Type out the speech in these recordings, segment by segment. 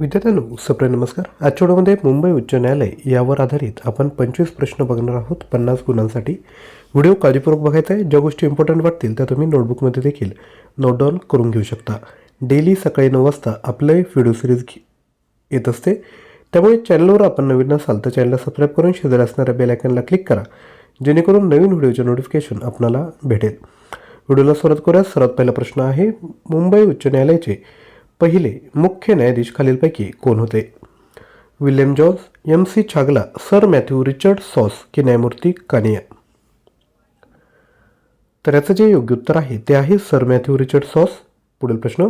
विद्यार्थ्यांनो सप्रे नमस्कार. आजच्या व्हिडिओमध्ये मुंबई उच्च न्यायालय यावर आधारित आपण पंचवीस प्रश्न बघणार आहोत. पन्नास गुणांसाठी. व्हिडिओ काळजीपूर्वक बघायचा आहे. ज्या गोष्टी इम्पॉर्टंट वाटतील त्या तुम्ही नोटबुकमध्ये देखील नोट डाऊन करून घेऊ शकता. डेली सकाळी नऊ वाजता आपले व्हिडिओ सिरीज येत असते. त्यामुळे चॅनलवर आपण नवीन असाल तर चॅनलला सबस्क्राईब करून शेजारी असणाऱ्या बेलायकनला क्लिक करा जेणेकरून नवीन व्हिडिओचे नोटिफिकेशन आपणाला भेटेल. व्हिडिओला सुरुवात करूया सर्वात पहिला प्रश्न आहे मुंबई उच्च न्यायालयाचे पहिले मुख्य न्यायाधीश खालीलपैकी कोण होते? William Jones M C Chagla sir Matthew Richard Sausse की न्यायमूर्ती कानिया? तर याचं जे योग्य उत्तर आहे ते आहे सर मॅथ्यू रिचर्ड सॉस. पुढील प्रश्न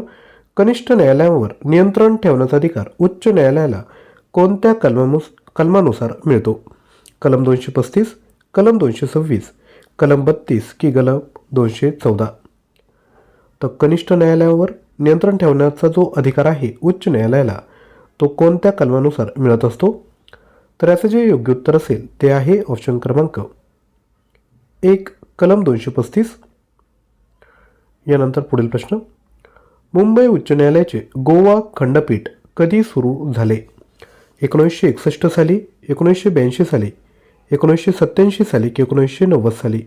कनिष्ठ न्यायालयावर नियंत्रण ठेवण्याचा अधिकार उच्च न्यायालयाला कोणत्या कलमानुस कलमानुसार मिळतो? कलम दोनशे पस्तीस कलम दोनशे सव्वीस कलम बत्तीस की कलम दोनशे चौदा? तर कनिष्ठ न्यायालयावर नियंत्रण ठेवण्याचा जो अधिकार आहे उच्च न्यायालयाला तो कोणत्या कलमानुसार मिळत असतो? तर याचं जे योग्य उत्तर असेल ते आहे ऑप्शन क्रमांक एक कलम दोनशे पस्तीस. यानंतर पुढील प्रश्न. मुंबई उच्च न्यायालयाचे गोवा खंडपीठ कधी सुरू झाले? एकोणीसशे एकसष्ट साली एकोणीसशे ब्याऐंशी साली एकोणीसशे सत्त्याऐंशी साली की एकोणीसशे नव्वद साली?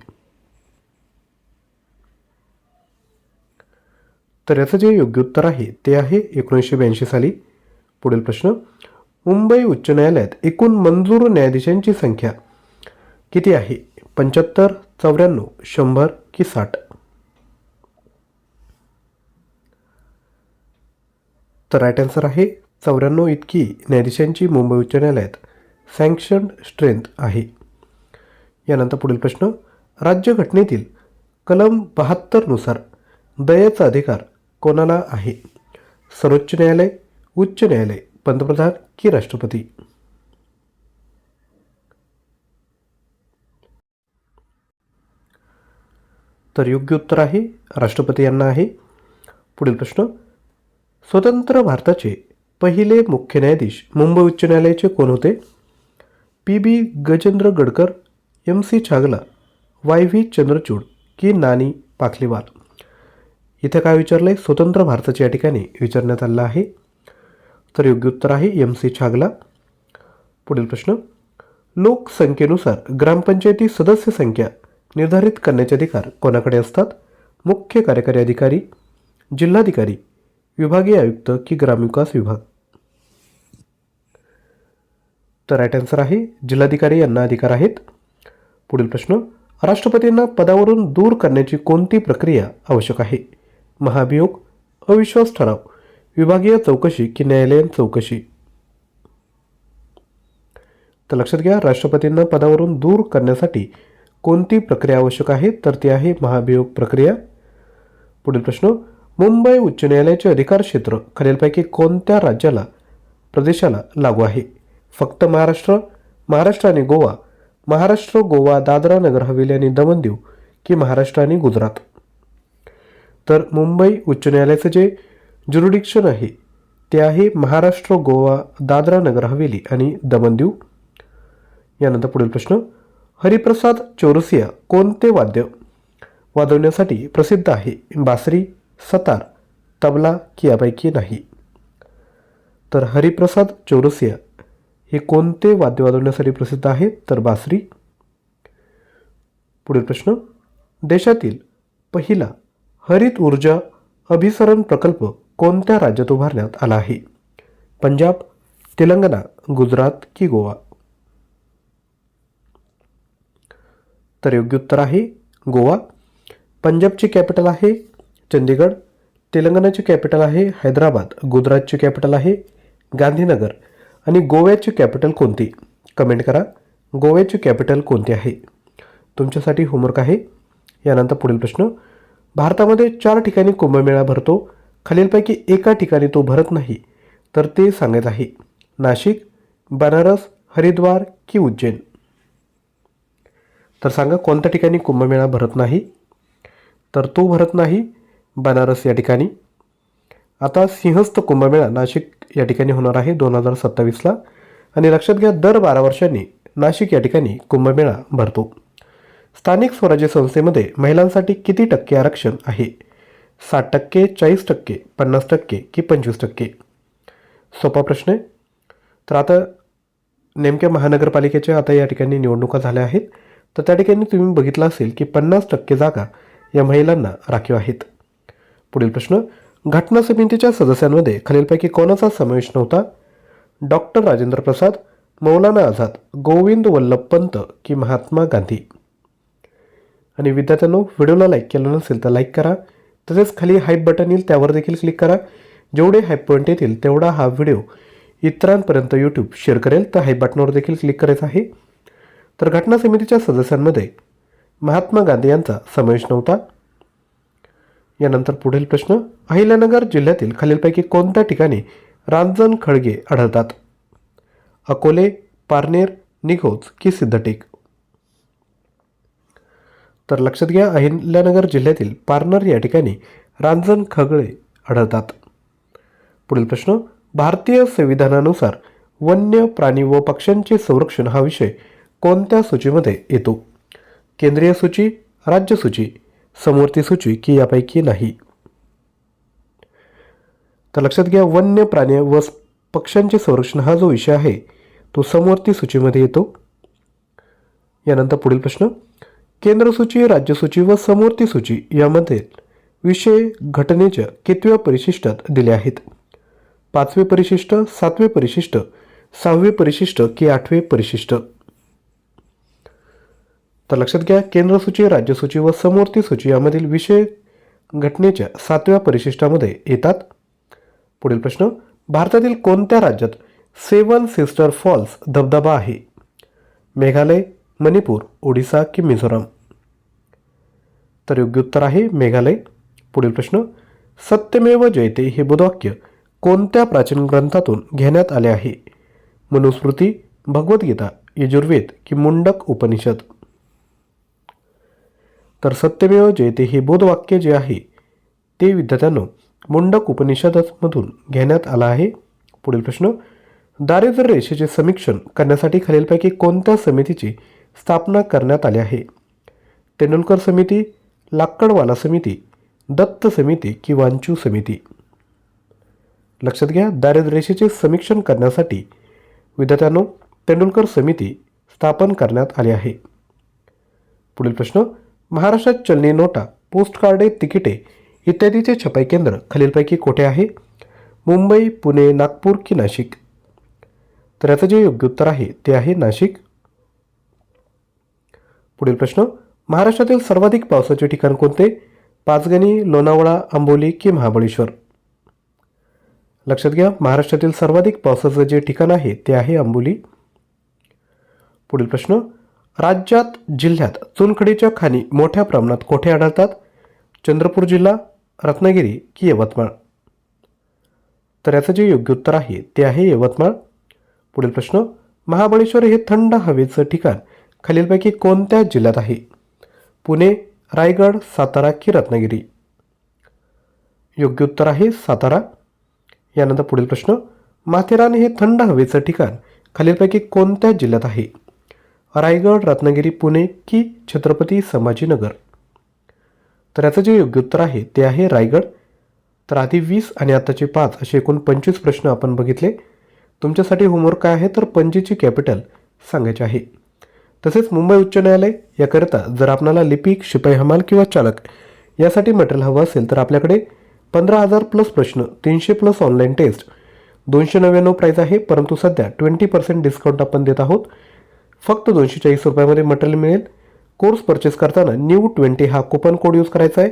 तर याचं जे योग्य उत्तर आहे ते आहे एकोणीसशे ब्याऐंशी साली. पुढील प्रश्न मुंबई उच्च न्यायालयात एकूण मंजूर न्यायाधीशांची संख्या किती आहे? पंच्याहत्तर चौऱ्याण्णव शंभर की साठ? तर राईट आन्सर आहे चौऱ्याण्णव इतकी न्यायाधीशांची मुंबई उच्च न्यायालयात सँक्शन स्ट्रेंथ आहे. यानंतर पुढील प्रश्न राज्यघटनेतील कलम बहात्तरनुसार दयेचा अधिकार कोणाला आहे? सर्वोच्च न्यायालय उच्च न्यायालय पंतप्रधान की राष्ट्रपती? तर योग्य उत्तर आहे राष्ट्रपती यांना आहे. पुढील प्रश्न स्वतंत्र भारताचे पहिले मुख्य न्यायाधीश मुंबई उच्च न्यायालयाचे कोण होते? P B Gajendragadkar M C Chagla Y V Chandrachud की नानी पाखलीवाल? इथं काय विचारलं आहे स्वतंत्र भारताच्या या ठिकाणी विचारण्यात आलं आहे. तर योग्य उत्तर आहे एम सी छागला. पुढील प्रश्न. लोकसंख्येनुसार ग्रामपंचायती सदस्य संख्या निर्धारित करण्याचे अधिकार कोणाकडे असतात? मुख्य कार्यकारी अधिकारी जिल्हाधिकारी विभागीय आयुक्त की ग्रामविकास विभाग? तर राईट आन्सर आहे जिल्हाधिकारी यांना अधिकार आहेत. पुढील प्रश्न. राष्ट्रपतींना पदावरून दूर करण्याची कोणती प्रक्रिया आवश्यक आहे? महाभियोग अविश्वास ठराव विभागीय चौकशी की न्यायालयीन चौकशी. तर लक्षात घ्या राष्ट्रपतींना पदावरून दूर करण्यासाठी कोणती प्रक्रिया आवश्यक आहे? तर ती आहे महाभियोग प्रक्रिया. पुढील प्रश्न मुंबई उच्च न्यायालयाचे अधिकार क्षेत्र खालीलपैकी कोणत्या राज्याला प्रदेशाला लागू आहे? फक्त महाराष्ट्र महाराष्ट्र आणि गोवा महाराष्ट्र गोवा दादरा नगर हवेली आणि दमन दीव की महाराष्ट्र आणि गुजरात? तर मुंबई उच्च न्यायालयाचं जे ज्युरिडिक्शन आहे ते आहे महाराष्ट्र गोवा दादरा नगर हवेली आणि दमनदीव. यानंतर पुढील प्रश्न हरिप्रसाद चौरसिया कोणते वाद्य वाजवण्यासाठी प्रसिद्ध आहे? बासरी सतार तबला की यापैकी नाही? तर हरिप्रसाद चौरसिया हे कोणते वाद्य वाजवण्यासाठी प्रसिद्ध आहे? तर बासरी. पुढील प्रश्न देशातील पहिला हरित ऊर्जा अभिसरण प्रकल्प कोणत्या राज्यात उभारण्यात आला आहे? पंजाब तेलंगणा गुजरात की गोवा? तर योग्य उत्तर आहे गोवा. पंजाबची कॅपिटल आहे चंदीगड तेलंगणाची कॅपिटल आहे हैदराबाद गुजरातची कॅपिटल आहे गांधीनगर. आणि गोव्याची कॅपिटल कोणती? कमेंट करा. गोव्याची कॅपिटल कोणती आहे? तुमच्यासाठी होमवर्क आहे. यानंतर पुढील प्रश्न. भारतामध्ये चार ठिकाणी कुंभमेळा भरतो. खालीलपैकी एका ठिकाणी तो भरत नाही तर ते सांगत आहे. नाशिक बनारस हरिद्वार की उज्जैन. तर सांगा कोणत्या ठिकाणी कुंभमेळा भरत नाही? तर तो भरत नाही बनारस या ठिकाणी. आता सिंहस्थ कुंभमेळा नाशिक या ठिकाणी होणार आहे दोन हजार सत्तावीसला. आणि लक्षात घ्या दर बारा वर्षांनी नाशिक या ठिकाणी कुंभमेळा भरतो. स्थानिक स्वराज्य संस्थेमध्ये महिलांसाठी किती टक्के आरक्षण आहे? साठ टक्के चाळीस टक्के पन्नास टक्के की पंचवीस टक्के? सोपा प्रश्न आहे. तर आता नेमक्या महानगरपालिकेच्या आता या ठिकाणी निवडणुका झाल्या आहेत. तर त्या ठिकाणी तुम्ही बघितलं असेल की पन्नास टक्के जागा या महिलांना राखीव आहेत. पुढील प्रश्न घटना समितीच्या सदस्यांमध्ये खालीलपैकी कोणाचा समावेश नव्हता? डॉक्टर राजेंद्र प्रसाद मौलाना आझाद गोविंद वल्लभ पंत की महात्मा गांधी? आणि विद्यार्थ्यांनो व्हिडिओला लाईक केलं नसेल तर लाईक करा. तसेच खाली हाईप बटन येईल त्यावर देखील क्लिक करा. जेवढे हाईप पॉईंट येतील तेवढा हा व्हिडिओ इतरांपर्यंत यूट्यूब शेअर करेल. तर हाईप बटनावर देखील क्लिक करायचं आहे. तर घटना समितीच्या सदस्यांमध्ये महात्मा गांधी यांचा समावेश नव्हता. यानंतर पुढील प्रश्न अहिल्यानगर जिल्ह्यातील खालीलपैकी कोणत्या ठिकाणी रांजण खळगे आढळतात? अकोले पारनेर निघोज की सिद्धटेक? तर लक्षात घ्या अहिल्यानगर जिल्ह्यातील पार्नर या ठिकाणी रांजण खगळे आढळतात. पुढील प्रश्न भारतीय संविधानानुसार वन्य प्राणी व पक्ष्यांचे संरक्षण हा विषय कोणत्या सूचीमध्ये येतो? केंद्रीय सूची राज्य सूची समवर्ती सूची की यापैकी नाही? तर लक्षात घ्या वन्य प्राणी व पक्ष्यांचे संरक्षण हा जो विषय आहे तो समवर्ती सूचीमध्ये येतो. यानंतर पुढील प्रश्न केंद्रसूची राज्यसूची व समवर्ती सूची यामध्ये विषय घटनेच्या कितव्या परिशिष्टात दिले आहेत? पाचवे परिशिष्ट सातवे परिशिष्ट सहावे परिशिष्ट की आठवे परिशिष्ट? तर लक्षात घ्या केंद्रसूची राज्यसूची व समवर्ती सूची यामधील विषय घटनेच्या सातव्या परिशिष्टामध्ये येतात. पुढील प्रश्न भारतातील कोणत्या राज्यात सेवन सिस्टर फॉल्स धबधबा आहे? मेघालय मणिपूर ओडिसा की मिझोराम? तर योग्य उत्तर आहे मेघालय. पुढील प्रश्न सत्यमेव जयते हे बुधवाक्य कोणत्या प्राचीन ग्रंथातून घेण्यात आले आहे? मनुस्मृती भगवद्गीता यजुर्वेद की मुंडक उपनिषद? तर सत्यमेव जयते हे बोधवाक्य जे आहे ते विद्यार्थ्यांनो मुंडक उपनिषदमधून घेण्यात आलं आहे. पुढील प्रश्न दारिद्र्य रेषेचे समीक्षण करण्यासाठी खालीलपैकी कोणत्या समितीची स्थापना करण्यात आली आहे? तेंडुलकर समिती लाकडवाला समिती दत्त समिती की वांचू समिती. लक्षात घ्या दारिद्र्यरेषेचे समीक्षण करण्यासाठी विद्यार्थ्यांनो तेंडुलकर समिती स्थापन करण्यात आली आहे. पुढील प्रश्न महाराष्ट्रात चलनी नोटा पोस्टकार्डे तिकिटे इत्यादीचे छपाई केंद्र खालीलपैकी कोठे आहे? मुंबई पुणे नागपूर की नाशिक? तर याचं जे योग्य उत्तर आहे ते आहे नाशिक. पुढील प्रश्न महाराष्ट्रातील सर्वाधिक पावसाचे ठिकाण कोणते? पाचगणी लोणावळा आंबोली की महाबळेश्वर? लक्षात घ्या महाराष्ट्रातील सर्वाधिक पावसाचं जे ठिकाण आहे ते आहे आंबोली. पुढील प्रश्न राज्यात जिल्ह्यात चुनखडीच्या खाणी मोठ्या प्रमाणात कोठे आढळतात? चंद्रपूर जिल्हा रत्नागिरी की यवतमाळ? तर याचं जे योग्य उत्तर आहे ते आहे यवतमाळ. पुढील प्रश्न महाबळेश्वर हे थंड हवेचं ठिकाण खालीलपैकी कोणत्या जिल्ह्यात आहे? पुणे रायगड सातारा की रत्नागिरी योग्य उत्तर आहे सातारा. यानंतर पुढील प्रश्न माथेरान हे थंड हवेचं ठिकाण खालीलपैकी कोणत्या जिल्ह्यात आहे? रायगड रत्नागिरी पुणे की छत्रपती संभाजीनगर? तर याचं जे योग्य उत्तर आहे ते आहे रायगड. तर आधी वीस आणि आताचे पाच असे एकूण पंचवीस प्रश्न आपण बघितले. तुमच्यासाठी होमवर्क काय आहे तर पणजीची कॅपिटल सांगायचे आहे. तसेच मुंबई उच्च न्यायालय याकरिता जर आपणाला लिपिक शिपाई हमाल किंवा चालक यासाठी मटेरियल हवं असेल तर आपल्याकडे पंधरा हजार प्लस प्रश्न तीनशे प्लस ऑनलाईन टेस्ट दोनशे नव्याण्णव प्राईज आहे परंतु सध्या ट्वेंटी पर्सेंट डिस्काउंट आपण देत आहोत. फक्त दोनशे चाळीस रुपयामध्ये मटेरियल मिळेल. कोर्स परचेस करताना न्यू ट्वेंटी हा कुपन कोड यूज करायचा आहे.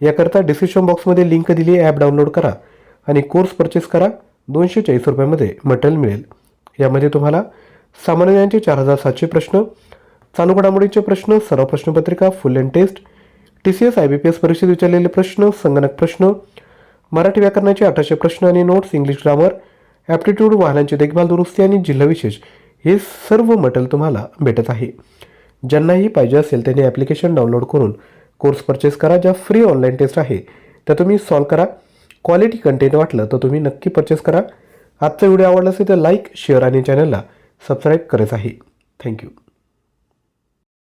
याकरता डिस्क्रिप्शन बॉक्समध्ये लिंक दिली आहे ॲप डाउनलोड करा आणि कोर्स परचेस करा. दोनशे चाळीस रुपयामध्ये मटेरियल मिळेल. यामध्ये तुम्हाला सामान्यांचे चार हजार सातशे प्रश्न चालू घडामोडीचे प्रश्न सराव प्रश्नपत्रिका full and test T C S I B P S परीक्षेत विचारलेले प्रश्न संगणक प्रश्न मराठी व्याकरणाचे अठराशे प्रश्न आणि नोट्स इंग्लिश ग्रामर ॲप्टिट्यूड वाहनांची देखभाल दुरुस्ती आणि जिल्हाविशेष हे सर्व मटेरियल तुम्हाला भेटत आहे. ज्यांनाही पाहिजे असेल त्यांनी ॲप्लिकेशन डाउनलोड करून कोर्स परचेस करा ज्या फ्री ऑनलाईन टेस्ट आहे त्या तुम्ही सॉल्व करा. क्वालिटी कंटेंट वाटलं तर तुम्ही नक्की परचेस करा. आजचा व्हिडिओ आवडला असेल तर लाईक शेअर आणि चॅनलला सबस्क्राईब करायचं आहे. थँक्यू.